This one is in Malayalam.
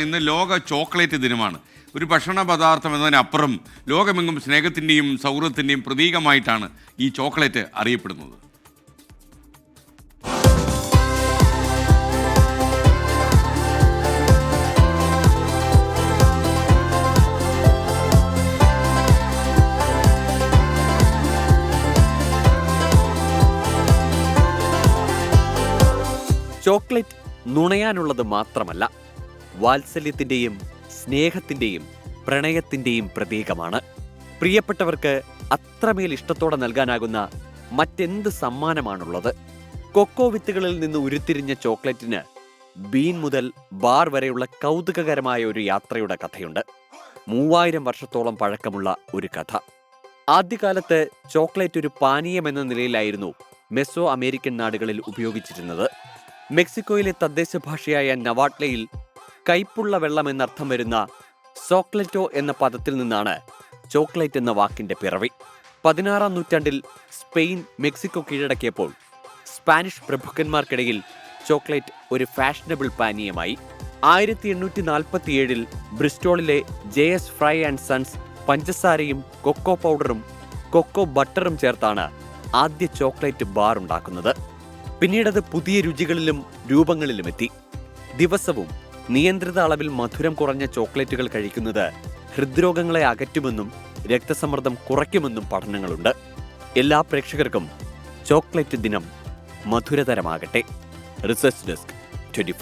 ഇന്ന് ലോക ചോക്ലേറ്റ് ദിനമാണ്. ഒരു ഭക്ഷണ പദാർത്ഥം എന്നതിനപ്പുറം ലോകമെങ്ങും സ്നേഹത്തിന്റെയും സൗഹൃദത്തിന്റെയും പ്രതീകമായിട്ടാണ് ഈ ചോക്ലേറ്റ് അറിയപ്പെടുന്നത്. ചോക്ലേറ്റ് നുണയാനുള്ളത് മാത്രമല്ല വാത്സല്യത്തിന്റെയും സ്നേഹത്തിന്റെയും പ്രണയത്തിന്റെയും പ്രതീകമാണ്. പ്രിയപ്പെട്ടവർക്ക് അത്രമേൽ ഇഷ്ടത്തോടെ നൽകാനാകുന്ന മറ്റെന്ത് സമ്മാനമാണുള്ളത്? കൊക്കോ വിത്തുകളിൽ നിന്ന് ഉരുത്തിരിഞ്ഞ ചോക്ലേറ്റിന് ബീൻ മുതൽ ബാർ വരെയുള്ള കൗതുകകരമായ ഒരു യാത്രയുടെ കഥയുണ്ട്. മൂവായിരം വർഷത്തോളം പഴക്കമുള്ള ഒരു കഥ. ആദ്യകാലത്ത് ചോക്ലേറ്റ് ഒരു പാനീയം എന്ന നിലയിലായിരുന്നു മെസോ അമേരിക്കൻ നാടുകളിൽ ഉപയോഗിച്ചിരുന്നത്. മെക്സിക്കോയിലെ തദ്ദേശ ഭാഷയായ നവാട്ലയിൽ കൈപ്പുള്ള വെള്ളം എന്നർത്ഥം വരുന്ന സോക്ലറ്റോ എന്ന പദത്തിൽ നിന്നാണ് ചോക്ലേറ്റ് എന്ന വാക്കിന്റെ പിറവി. പതിനാറാം നൂറ്റാണ്ടിൽ സ്പെയിൻ മെക്സിക്കോ കീഴടക്കിയപ്പോൾ സ്പാനിഷ് പ്രഭുക്കന്മാർക്കിടയിൽ ചോക്ലേറ്റ് ഒരു ഫാഷനബിൾ പാനീയമായി. ആയിരത്തി എണ്ണൂറ്റി നാൽപ്പത്തിയേഴിൽ ബ്രിസ്റ്റോളിലെ J S Fry and Sons പഞ്ചസാരയും കൊക്കോ പൗഡറും കൊക്കോ ബട്ടറും ചേർത്താണ് ആദ്യ ചോക്ലേറ്റ് ബാർ ഉണ്ടാക്കുന്നത്. പിന്നീടത് പുതിയ രുചികളിലും രൂപങ്ങളിലും എത്തി ദിവസവും നിയന്ത്രിത അളവിൽ മധുരം കുറഞ്ഞ ചോക്ലേറ്റുകൾ കഴിക്കുന്നത് ഹൃദ്രോഗങ്ങളെ അകറ്റുമെന്നും രക്തസമ്മർദ്ദം കുറയ്ക്കുമെന്നും പഠനങ്ങളുണ്ട്. എല്ലാ പ്രേക്ഷകർക്കും ചോക്ലേറ്റ് ദിനം മധുരതരമാകട്ടെ. Research desk twenty